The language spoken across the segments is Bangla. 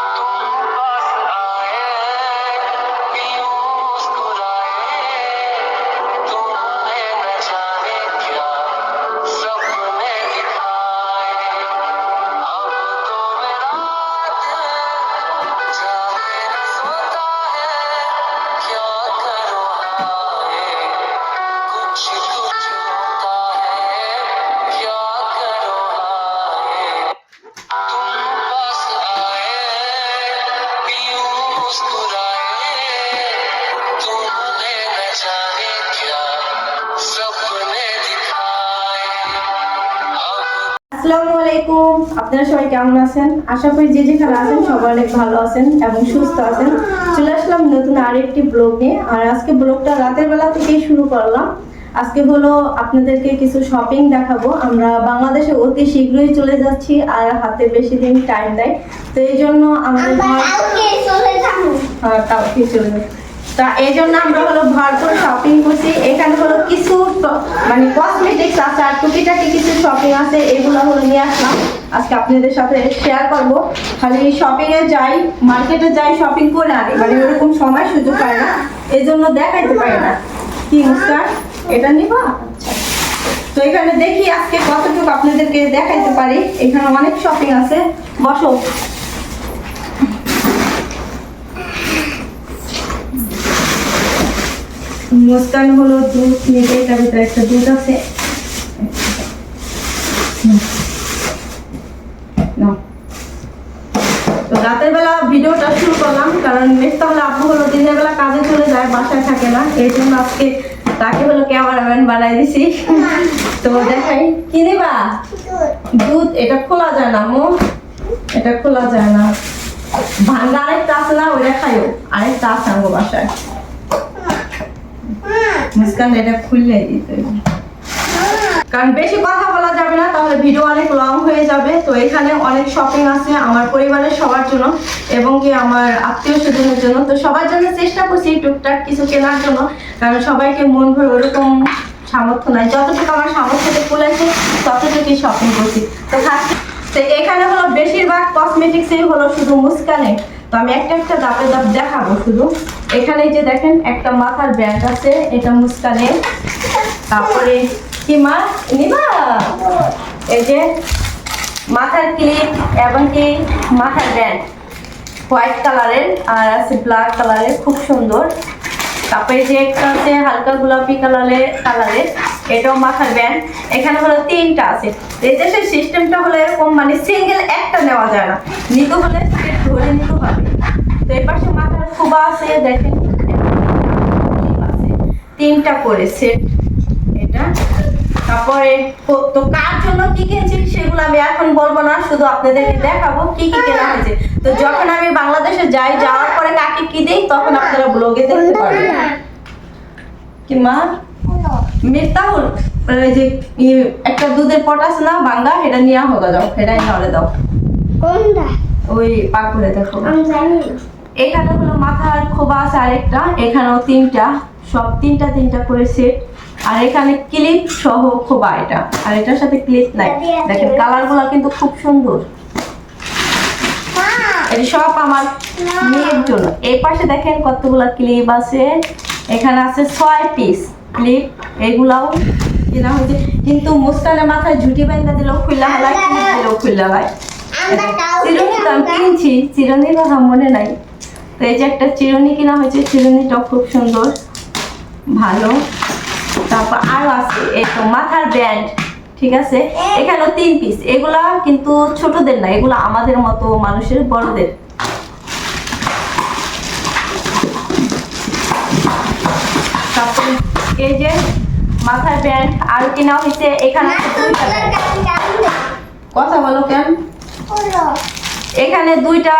Thank you. আসসালামু আলাইকুম। আপনারা সবাই কেমন আছেন? আশা করি যে যেখানে আছেন সবাই অনেক ভালো আছেন এবং সুস্থ আছেন। চলে আসলাম নতুন আরেকটি ব্লগ নিয়ে। আর আজকে ব্লগটা রাতের বেলা থেকেই শুরু করলাম। আজকে হলো আপনাদেরকে কিছু শপিং দেখাবো। আমরা বাংলাদেশে অতি শীঘ্রই চলে যাচ্ছি আর হাতে বেশি দিন টাইম দেয়। তো এই জন্য আমাদের ঘর- হ্যাঁ, কালকে চলে যাবে। তা এই জন্য আমরা হলো ভরপুর শপিং করছি। এখানে হলো কিছু মানে কসমেটিক্স আছে আর টুকিটাকি কিছু শপিং আছে, এগুলো হলো নিয়ে আসলাম। আজকে আপনাদের সাথে শেয়ার করব। খালি শপিং এ যাই মার্কেটে যাই শপিং করে আনি মানে ওরকম সময় সুযোগ পায় না। এই জন্য দেখাইতে পারি না। কি মুস্কান এটা নিবা? তো এখানে দেখি আজকে কতটুকু আপনাদেরকে দেখাইতে পারি। এখানে অনেক শপিং আছে। বসো। মুস্কান হলো দুধ নিতে এটার ভিতরে একটা দুধ আছে। রাতের বেলা ভিডিওটা শুরু করলাম, কারণ হলো, দিনের বেলা কাজে চলে যায়, বাসায় থাকে না। এই জন্য আজকে তাকে হলো ক্যামেরাম্যান বানাই দিছি। তো দেখাই, কি নেবা দুধ, এটা খোলা যায় না মো এটা খোলা যায় না। ভাঙ্গা আরেকটা আছে না, ওইটা খাইও। আরেকটা আছে আমার বাসায়। মুস্কান এটা খুললে দিতে। কারণ বেশি কথা বলা যাবে না, তাহলে ভিডিও অনেক লং হয়ে যাবে। তো এখানে অনেক শপিং আছে আমার পরিবারের সবার জন্য এবং কি আমার আত্মীয় স্বজনের জন্য। তো সবার জন্য চেষ্টা করছি টুকটাক কিছু কেনার জন্য, কারণ সবাইকে মন ভরে ওরকম সামর্থ্য নাই। যতটুকু আমার সামর্থ্যতে কুলাইছে ততটুকুই শপিং করছি। তো তো এখানে হলো বেশিরভাগ কসমেটিক্সই হলো শুধু মুস্কানে তো আমি একটা একটা দাপে দাপ দেখাবো শুধু। এখানে যে দেখেন, একটা মাথার ব্যান্ড আছে, এটা মুস্কানের তারপরে কি মা এই যে মাথার ক্লিপ এবং কি মাথার ব্যান্ড হোয়াইট কালারের আর আছে ব্ল্যাক কালারের, খুব সুন্দর। তারপরে যে একটা আছে, হালকা গোলাপি কালারের কালারের, এটাও মাথার ব্যান্ড এখানে হলো তিনটা আছে। এই সিস্টেমটা হলো এরকম মানে সিঙ্গেল একটা নেওয়া যায় না। নিতে হলে সেট ধরে নিতে হবে। তো এই মাথার খুবা আছে, দেখেন। তিনটা করে সেট এটা। তারপরে তো- কার জন্য কি কিনছি সেগুলো আমি এখন বলব না, শুধু আপনাদেরকে দেখাবো কি কি কেনা হয়েছে। তো যখন আমি বাংলাদেশে যাই, যাওয়ার পরে কাকে কি দিই, তখন আপনারা ব্লগে দেখতে পারবেন। কি মা? মির্তাহুল যে একটা দুধের পট আছে না বাঙ্গা এটা নিয়ে হোক যাও এটা নাহলে দাও। কোনটা? ওই পাক করে দেখো। আমি জানি না। এখানে হলো মাথার খোবা আছে আরেকটা এখানেও তিনটা সব তিনটা তিনটা করে সেট আর এখানে ক্লিপ সহ খোবা এটা। আর এটার সাথে ক্লিপ নাই। দেখেন কিন্তু খুব সুন্দর। এটা সব আমার মেয়ের জন্য। এই পাশে দেখেন কতগুলা ক্লিপ আছে। এখানে আছে ছয় পিস ক্লিপ। এগুলাও কেনা হয়েছে। কিন্তু মুস্কানের মাথায় ঝুটি বাইন্দা দিলেও খুললা ক্লিপ দিলেও খুললা হয়। আমরা কাউকে চিরুনি কিনছি চিরুনির কথা মনে নাই। তো এই যে একটা চিরুনি কিনা হয়েছে খুব সুন্দর ভালো। তারপর আছে এই তো মাথার ব্যান্ড ঠিক আছে? এখানেও তিন পিস এগুলা কিন্তু ছোটদের না এগুলা আমাদের মতো মানুষের বড়দের। তারপরে এই যে মাথার ব্যান্ড আরও কিনা হয়েছে এখানে। কথা বলো কেন। এখানে দুইটা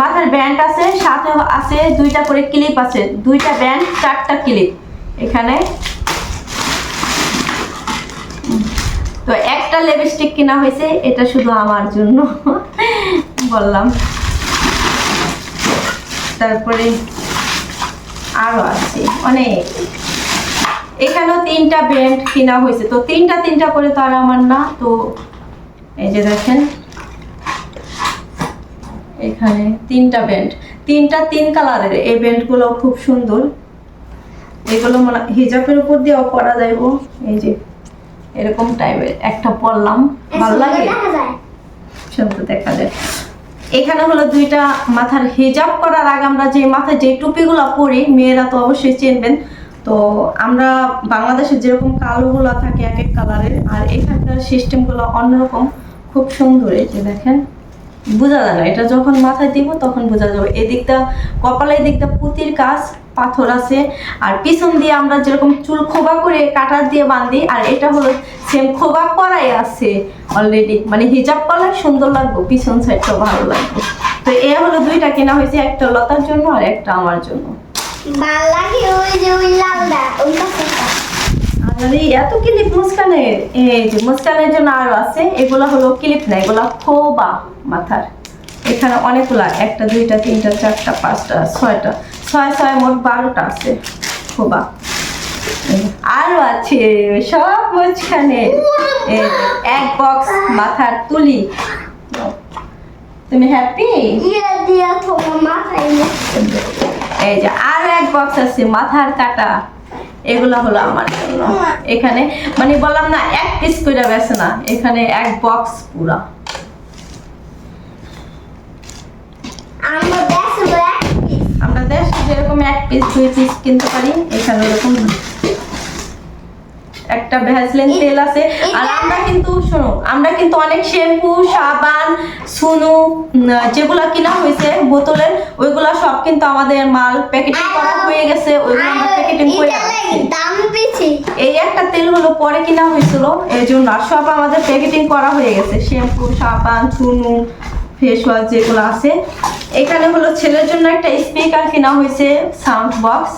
মাথার ব্যান্ড আছে, সাথে আছে দুইটা করে ক্লিপ আছে। দুইটা ব্যান্ড চারটা ক্লিপ এখানে। তো একটা লিপস্টিক কিনা হয়েছে, এটা শুধু আমার জন্য, বললাম। তারপরে আরও আছে, অনেক। এখানেও তিনটা ব্যান্ড কিনা হয়েছে। তো তিনটা তিনটা করে তো আর আমার না, তো এই যে দেখেন। এখানে তিনটা ব্যান্ড তিনটা তিন কালারের এই ব্যান্ডগুলো খুব সুন্দর। এগুলো মনে হিজাবের উপর দিয়েও পরা যাইব এই যে এরকম টাইপের একটা পরলাম। ভালো লাগে? সুন্দর দেখা যায়। এখানে হলো দুইটা মাথার হিজাব করার আগে আমরা যে মাথায় যে টুপিগুলো পরি মেয়েরা তো অবশ্যই চিনবেন। তো আমরা বাংলাদেশে যেরকম কালোগুলো থাকে এক এক কালারের আর এখানকার সিস্টেমগুলো অন্যরকম। খুব সুন্দর এই যে দেখেন। বোঝা যায় না। এটা যখন মাথায় দিব, তখন বোঝা যাবে। এদিকটা কপালে, এদিকটা পুতির কাজ পাথর আছে। আর পিছন দিয়ে আমরা যেরকম চুল খোবা করে কাটার দিয়ে বাঁধি, আর এটা হলো সেম খোবা করাই আছে অলরেডি মানে হিজাব করলে সুন্দর লাগবে, পিছন সাইডটা ভালো লাগবে। তো এ হলো দুইটা কেনা হয়েছে, একটা লতার জন্য আর একটা আমার জন্য। ভালো লাগে ওই যে ওই লালটা, ওই পাশেরটা আর এত ক্লিপ মুস্কানের এই যে মুস্কানের জন্য আরও আছে এগুলো হলো ক্লিপ না এগুলো খোবা মাথার। এখানে অনেকগুলা একটা দুইটা তিনটা চারটা পাঁচটা ছয়টা ছয় ছয় মোট বারোটা আছে খোবা। আরও আছে সব মুস্কানে এক বক্স মাথার তুলি। তুমি হ্যাপি এই যে আর এক বক্স আছে মাথার কাটা। এগুলো হলো আমার জন্য। এখানে মানে বললাম না এক পিস করে বেছে না। এখানে এক বক্স পুরা। আমরা দেশ আমরা দেশে যেরকম এক পিস দুই পিস কিনতে পারি এখানে ওরকম। একটা ভ্যাসলিন তেল আছে। আর আমরা কিন্তু শোনো আমরা কিন্তু অনেক শ্যাম্পু সাবান সুনু যেগুলা কিনা হয়েছে বোতলের ওইগুলা সব কিন্তু আমাদের মাল প্যাকেটিং করা হয়ে গেছে ওইগুলো আমরা প্যাকেটিং করে দাম বেশি। এই একটা তেল হলো পরে কিনা হয়েছিল এই জন্য সব আমাদের প্যাকেটিং করা হয়ে গেছে শ্যাম্পু সাবান চুনু ফেস ওয়াশ যেগুলো আছে। এখানে হলো ছেলের জন্য একটা স্পিকার কেনা হয়েছে সাউন্ড বক্স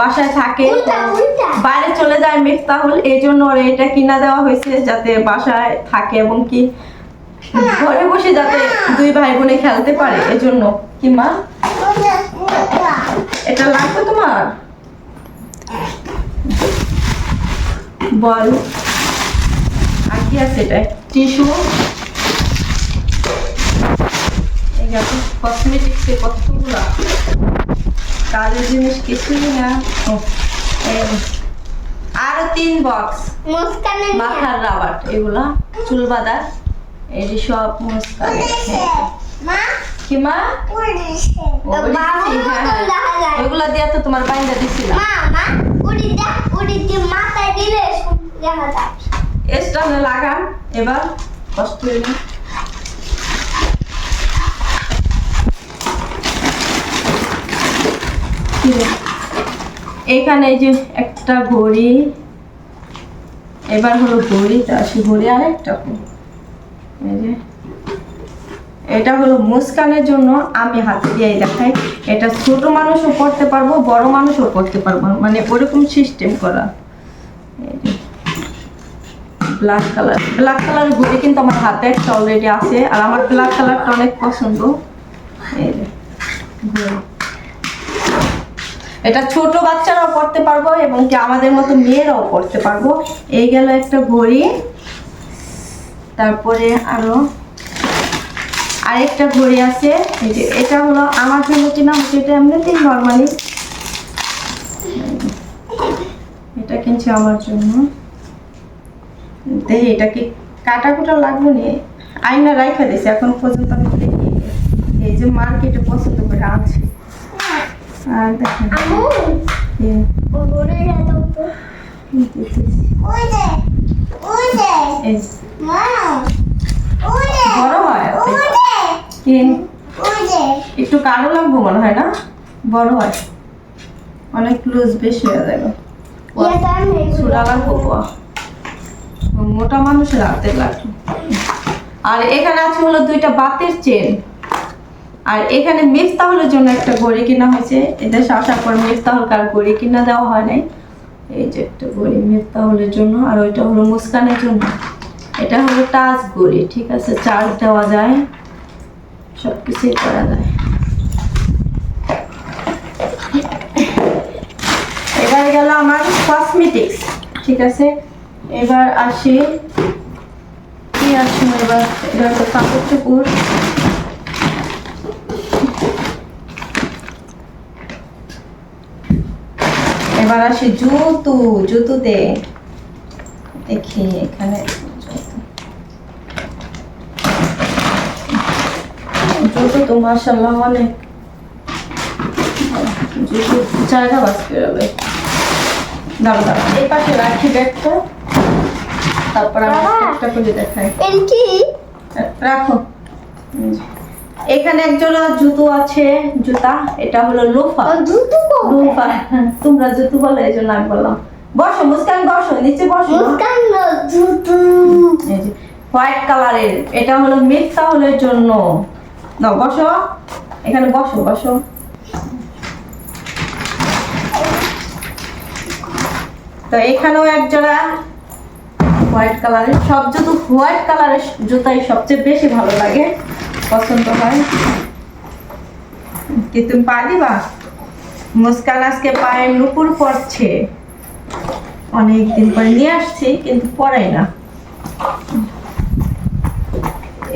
বাসায় থাকে। বাইরে চলে যায় মিফতাহুল এই জন্য এটা কিনা দেওয়া হয়েছে যাতে বাসায় থাকে এবং কি ঘরে বসে যাতে দুই ভাই বোনে খেলতে পারে এজন্য কি মা? এটা লাগবে তোমার? বল। আর কি আছে এটা? টিস্যু? এই কসমেটিক্সে কতগুলো কাজের জিনিস কিছুই না। আরও তিন বক্স মাথার রাবার এগুলা চুল বাঁধার এই যে সব মুস্কান মা? কি মা? হ্যাঁ, হ্যাঁ। ওইগুলা দিয়ে তো তোমার বাইন্দা দিছিলাম। মাথায় দিলে লাগান এবার কষ্ট এখানে যে একটা ঘড়ি, এবার হলো ঘড়িটা আসি ঘড়ি আর একটা এই যে, এটা হলো মুস্কানের জন্য আমি হাতে দিয়ে দেখাই। এটা ছোট মানুষও পড়তে পারব, বড় মানুষও পড়তে পারব মানে ওরকম সিস্টেম করা। ব্ল্যাক কালার ব্ল্যাক কালার ঘড়ি কিন্তু আমার হাতে একটা অলরেডি আছে, আর আমার ব্ল্যাক কালারটা অনেক পছন্দ। এই ঘড়ি। এটা ছোট বাচ্চারাও পড়তে পারব এবং কি আমাদের মতো মেয়েরাও পড়তে পারব। এই গেল একটা ঘড়ি। তারপরে আরও আরেকটা ঘড়ি আছে। এই যে এটা হলো আমার জন্য কিনা এটা এমনিতেই নর্মালি এটা কিনছি আমার জন্য। দেখি, এটা কি কাটা কুটা লাগবে নি? আইনা রাইখা দিছে এখন পর্যন্ত আমি দেখিনি। এই যে মার্কেটে পছন্দ করে আনছি। আর দেখেন। বড় হয়? একটু কালো লাগবো মনে হয় না? বড় হয়। অনেক লুজ বেশি হয়ে যাবে লাগবো বাবা। মোটা মানুষের হাতে লাগবে আর এখানে আছে হলো দুইটা বাতের চেন আর এখানে মিফতাহলের জন্য একটা ঘড়ি কিনা হয়েছে। এটা আসার পর মিফতাহলকে কার ঘড়ি কিনা দেওয়া হয় নাই। এই যে একটা ঘড়ি মিফতাহলের জন্য, আর ওইটা হলো মুস্কানের জন্য। এটা হলো টাচ ঘড়ি, ঠিক আছে? চার্জ দেওয়া যায় সব কিছুই করা যায়। এবার গেল আমার কসমেটিক্স ঠিক আছে? এবার আসি, কি আসুন এবার? এবার তো কাপড় চোপড়। আসি জুতু জুতুতে। দেখি এখানে। জুতো। তো মাসাল্লাহ অনেক। জুতো জায়গা দাঁড়া দাঁড়া এই পাশে রাখি ব্যাগটা। তারপর আমি একটা করে দেখাই। রাখো। এখানে একজোড়া জুতো আছে জুতা এটা হলো লোফা। জুতো লোফা। তোমরা জুতো বলো এই জন্য আমি বললাম। বসো মুস্কান বসো নিচে বসো। মুস্কান জুতো। হোয়াইট কালারের এটা হলো মিক্স তাহলের জন্য। নাও বসো। এখানে বসো বসো। তো এখানেও এক জোড়া হোয়াইট কালারের। সব জুতো হোয়াইট কালারের জুতাই সবচেয়ে বেশি ভালো লাগে। পছন্দ হয়? কি তুমি পা মুস্কান আজকে পায়ে নুপুর পড়ছে অনেকদিন পরে নিয়ে আসছি, কিন্তু পরাই না।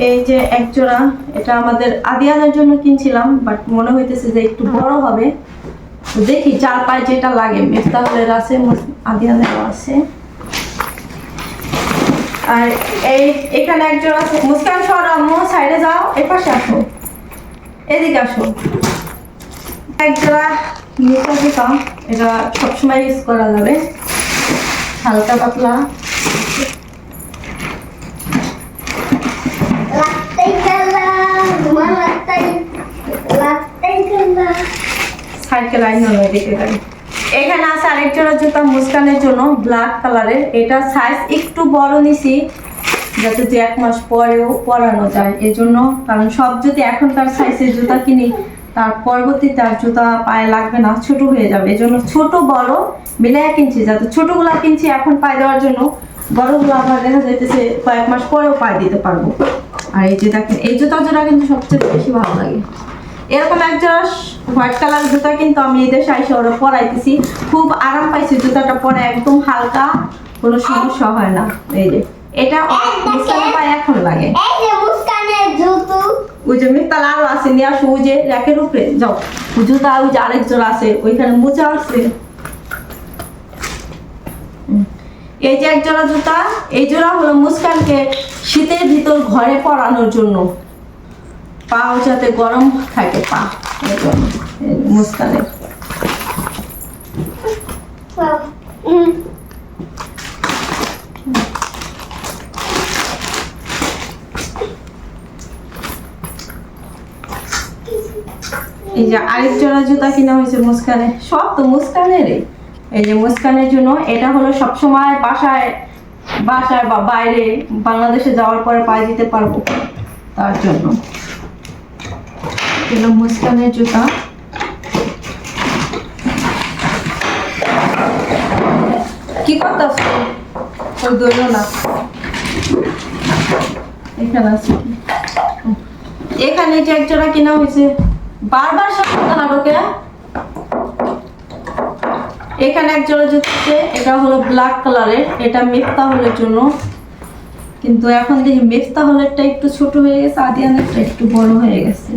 এই যে এক জোড়া, এটা আমাদের আদিয়ানের জন্য কিনছিলাম বাট মনে হইতেছে যে একটু বড় হবে। দেখি, চার পায়ে যেটা লাগে। মেফতাহলের আছে আদিয়ানেরও আছে। আর এই এখানে এক জোড়া আছে। মুস্কান সর আম্মু সাইডে যাও এ পাশে আসো। এদিকে আসো। এক জোড়া নিতে দিতাম এটা সবসময় ইউজ করা যাবে। হালকা পাতলা। সাইকেল আইন এদিকে গাড়ি এখানে আছে আরেক জোড়া জুতা মুস্কানের জন্য ব্ল্যাক কালারের এটা সাইজ একটু বড় নিছি, যাতে দু এক মাস পরেও পরানো যায়। এই জন্য কারণ সব যদি এখনকার সাইজের জুতা কিনি, তার পরবর্তীতে আর জুতা পায়ে লাগবে না, ছোট হয়ে যাবে। এই জন্য ছোট বড় মিলাই কিনছি যাতে ছোটগুলা কিনছি এখন পায়ে দেওয়ার জন্য, বড়গুলো আবার দেখা যাইতেছে কয়েক মাস পরেও পায়ে দিতে পারব। আর এই দেখেন, এই জুতা জোড়া কিন্তু সবচেয়ে বেশি ভালো লাগে। এরকম একটা হোয়াইট কালার জুতা কিন্তু আমি এই দেশে আইসা ওরা পরাইতেছি। খুব আরাম পাইছি জুতাটা পরে একদম হালকা কোনো সমস্যা হয় না। এই যে এটা মুস্কানের পায়ে এখন লাগে। এই যে মুস্কানের জুতো। ওই যে মিত্তাল আরও আছে নিয়ে আসো ওই যে র্যাকের উপরে যাও। জুতা ওই যে আরেক জোড়া আছে ওইখানে মোজা আছে। এই যে এক জোড়া জুতা এই জোড়া হলো মুস্কানকে শীতের ভিতর ঘরে পরানোর জন্য। পাও যাতে গরম থাকে, পা। এই এই যে মুস্কানের আরেক জোড়া জুতা কিনা হয়েছে মুস্কানে। সব তো মুস্কানেরই। এই যে মুস্কানের জন্য এটা হলো সবসময় বাসায় বাসায় বা বাইরে বাংলাদেশে যাওয়ার পরে পায়ে দিতে পারব তার জন্য। এগুলো মুস্কানের জুতা। কি করতেছ? ওই দইল না। এখানে যে এক জোড়া কিনা হয়েছে। বারবার সামনে নাটকে এখানে এক জোড়া জুতছে এটা হলো ব্ল্যাক কালারের এটা মেফতা হলের জন্য। কিন্তু এখন দেখি মেফতা হলেরটা একটু ছোট হয়ে গেছে, আদিয়ানেরটা একটু বড় হয়ে গেছে।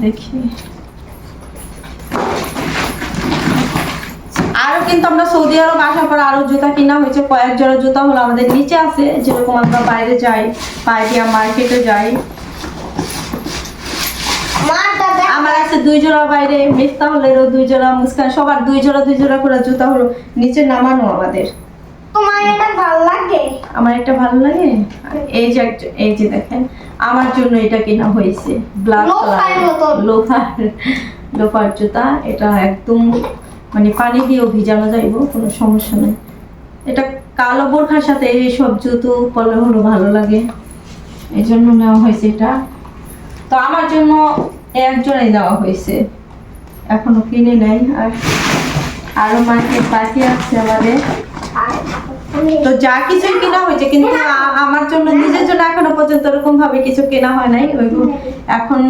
দেখি। আরও কিন্তু আমরা সৌদি আরব আসার পর আরও জুতা কিনা হয়েছে। কয়েক জোড়া জুতা হলো আমাদের নিচে আছে যেরকম আমরা বাইরে যাই পাইকিয়া মার্কেটে যাই। আমার আছে দুই জোড়া বাইরে মিফতা হলেরও দুই জোড়া মুস্কান সবার দুই জোড়া দুই জোড়া করে জুতা হলো। নিচে নামানো আমাদের। তোমার এটা ভালো লাগে? আমার একটা ভালো লাগে? এই যে একটা- এই যে দেখেন আমার জন্য এটা কেনা হয়েছে। ব্ল্যাক লোফার জুতা। এটা একদম মানে পানি দিয়েও ভিজানো যাইব কোনো সমস্যা নেই। এটা কালো বোরখার সাথে এই সব জুতো পরলে হলো ভালো লাগে। এই জন্য নেওয়া হয়েছে এটা। তো আমার জন্য এক জোড়াই দেওয়া হয়েছে। এখনও কিনে নেই। আর আরও মার্কেট বাকি আছে আমাদের। তো যা কিছুই কেনা হয়েছে, কিন্তু আমার জন্য, নিজের জন্য এখনও পর্যন্ত এরকম ভাবে কিছু কেনা হয় নাই। ওইগুলো এখন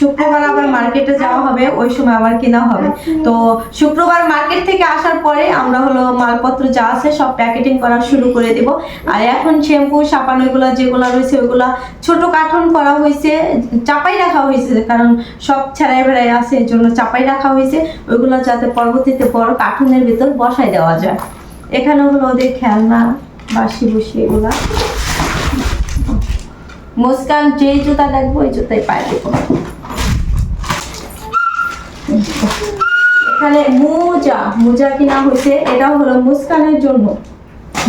শুক্রবার আবার মার্কেটে যাওয়া হবে, ওই সময় আবার কেনা হবে। তো শুক্রবার মার্কেট থেকে আসার পরে আমরা হলো মালপত্র যা আছে সব প্যাকেটিং করা শুরু করে দেব। আর এখন শ্যাম্পু, সাবান ওইগুলো যেগুলো রয়েছে, ওইগুলা ছোট কার্টন করা হয়েছে, চাপাই রাখা হয়েছে, কারণ সব ছেড়াই বেড়াই আছে, এর জন্য চাপাই রাখা হয়েছে। ওইগুলো যাতে পরবর্তীতে বড় কার্টুনের ভিতর বসাই দেওয়া যায়। এখানে হলো ওদের খেলনা বাসি বসি এগুলা। মুস্কান যে জুতা দেখব, ওই জুতাই পায়ে দেবো। এখানে মোজা মোজা কিনা হয়েছে, এটাও হলো মুস্কানের জন্য।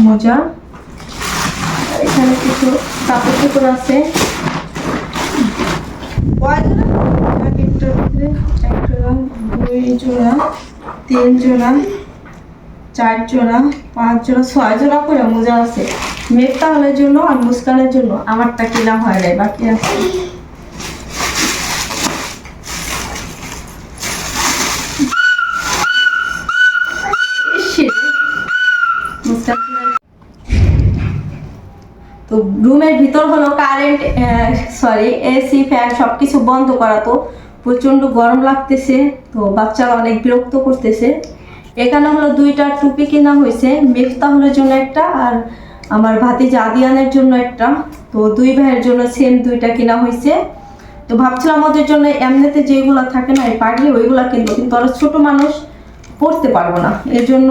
মোজা। এখানে কিছু কাপড় চোপড় আছে। দুই জোড়া, তিন জোড়া। চার জোড়া, পাঁচ জোড়া, ছয় জোড়া করে মোজা আছে। মেঘটা হলের জন্য আর মুস্কানের জন্য আমারটা কিনা হয় নাই, বাকি আছে। তো রুমের ভিতর হলো কারেন্ট সরি এসি, ফ্যান সবকিছু বন্ধ করা তো। প্রচণ্ড গরম লাগতেছে, তো বাচ্চারা অনেক বিরক্ত করতেছে। এখানে হলো দুইটা টুপি কেনা হয়েছে মেফতাহুলের জন্য একটা আর আমার ভাতিজা আদিয়ানের জন্য একটা। তো দুই ভাইয়ের জন্য সেম দুইটা কেনা হয়েছে। তো ভাবছিলাম ওদের জন্য এমনিতে যেগুলো থাকে না, এই পাগলি ওইগুলা কিনবো, কিন্তু ওরা ছোট মানুষ পড়তে পারব না। এর জন্য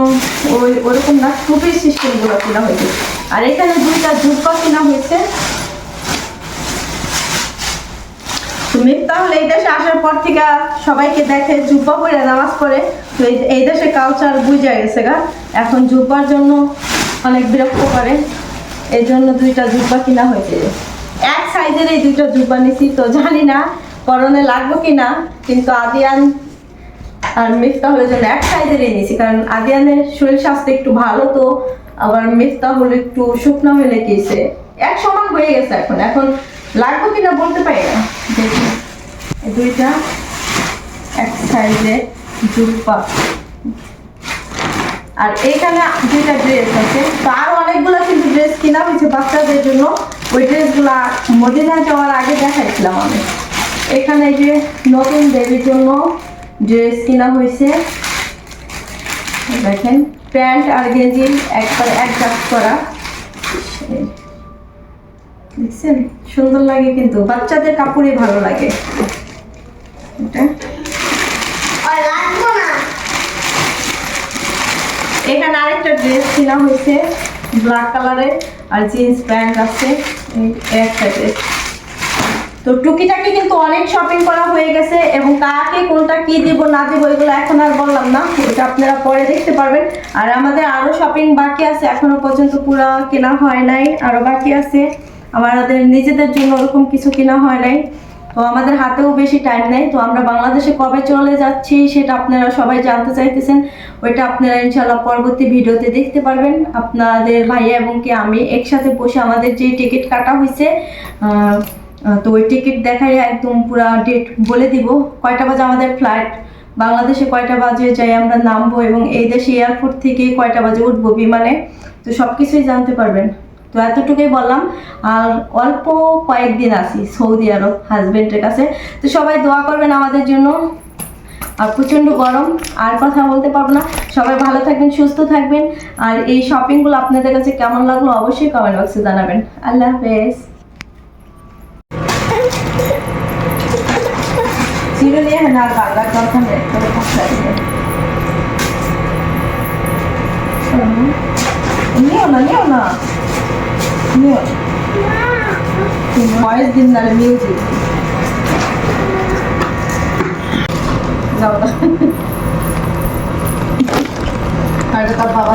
ওই, ওরকম না টুপির সিস্টেমগুলো কেনা হয়েছে। আর এখানে দুইটা জুব্বা কেনা হয়েছে। তুমি তাহলে এই দেশে আসার পর থেকে সবাইকে দেখে জুব্বা পরে নামাজ পড়ে। তো এই- দেশে কালচার বুঝে গেছে গা। এখন জুব্বার জন্য অনেক বিরক্ত করে। এই জন্য দুইটা জুব্বা কিনা হয়েছে। এক সাইজের এই দুইটা জুব্বা নিছি তো জানি না করণে লাগবে কিনা, কিন্তু আদিয়ান আর মিফতাহুলের জন্য এক সাইজেরই নিয়েছি কারণ আদিয়ানের শরীর স্বাস্থ্য একটু ভালো তো, আবার মিফতাহুল একটু শুকনো হয়ে গিয়েছে এক সমান হয়ে গেছে এখন। এখন লাগবে কিনা বলতে পারি না। দেখি। দুইটা, এক সাইজে জুব্বা আর এখানে দুইটা ড্রেস আছে। তো অনেকগুলো কিন্তু ড্রেস কিনা হয়েছে বাচ্চাদের জন্য। ওই ড্রেসগুলা মদিনা যাওয়ার আগে দেখাইছিলাম আমি। এখানে যে নতুন বেবির জন্য ড্রেস কিনা হয়েছে, দেখেন, প্যান্ট আর গেঞ্জি একবার অ্যাডজাস্ট করা। দেখছেন? সুন্দর লাগে কিন্তু। বাচ্চাদের কাপড়ে ভালো লাগে। এটা? এখানে আরেকটা ড্রেস কেনা হয়েছে ব্ল্যাক কালারের আর জিন্স প্যান্ট আছে। একটা ড্রেস। তো টুকিটাকি কিন্তু অনেক শপিং করা হয়ে গেছে এবং কাকে কোনটা কি দিব, না দিব, এগুলো এখন আর বললাম না। ওটা আপনারা পরে দেখতে পারবেন। আর আমাদের আরও শপিং বাকি আছে, এখনও পর্যন্ত পুরো কেনা হয় নাই, আরও বাকি আছে। আমাদের নিজেদের জন্য ওরকম কিছু কেনা হয় নাই। তো আমাদের হাতেও বেশি টাইম নেই। তো আমরা বাংলাদেশে কবে চলে যাচ্ছি সেটা আপনারা সবাই জানতে চাইতেছেন। ওইটা আপনারা ইনশাল্লাহ পরবর্তী ভিডিওতে দেখতে পারবেন। আপনাদের ভাইয়া এবং কি আমি একসাথে বসে আমাদের যে টিকিট কাটা হয়েছে তো ওই টিকিট দেখাই একদম পুরা ডেট বলে দিব। কয়টা বাজে আমাদের ফ্লাইট বাংলাদেশে কয়টা বাজে যাই আমরা নামবো এবং এই দেশে এয়ারপোর্ট থেকে কয়টা বাজে উঠবো বিমানে? তো সব কিছুই জানতে পারবেন। তো এতটুকুই বললাম। আর অল্প কয়েকদিন আসি সৌদি আরব হাজবেন্ডের কাছে। তো সবাই দোয়া করবেন আমাদের জন্য। আর প্রচণ্ড গরম, আর কথা বলতে পারব না। সবাই ভালো থাকবেন, সুস্থ থাকবেন। আর এই শপিংগুলো আপনাদের কাছে কেমন লাগল অবশ্যই কমেন্ট বক্সে জানাবেন। আল্লাহ হাফেজ। চিরুনি না গালা কথা নেই তোর কথা নেই নিও না নিও না নিও ভয়েস দিন না মিউজিক যাও না আর তার বাবা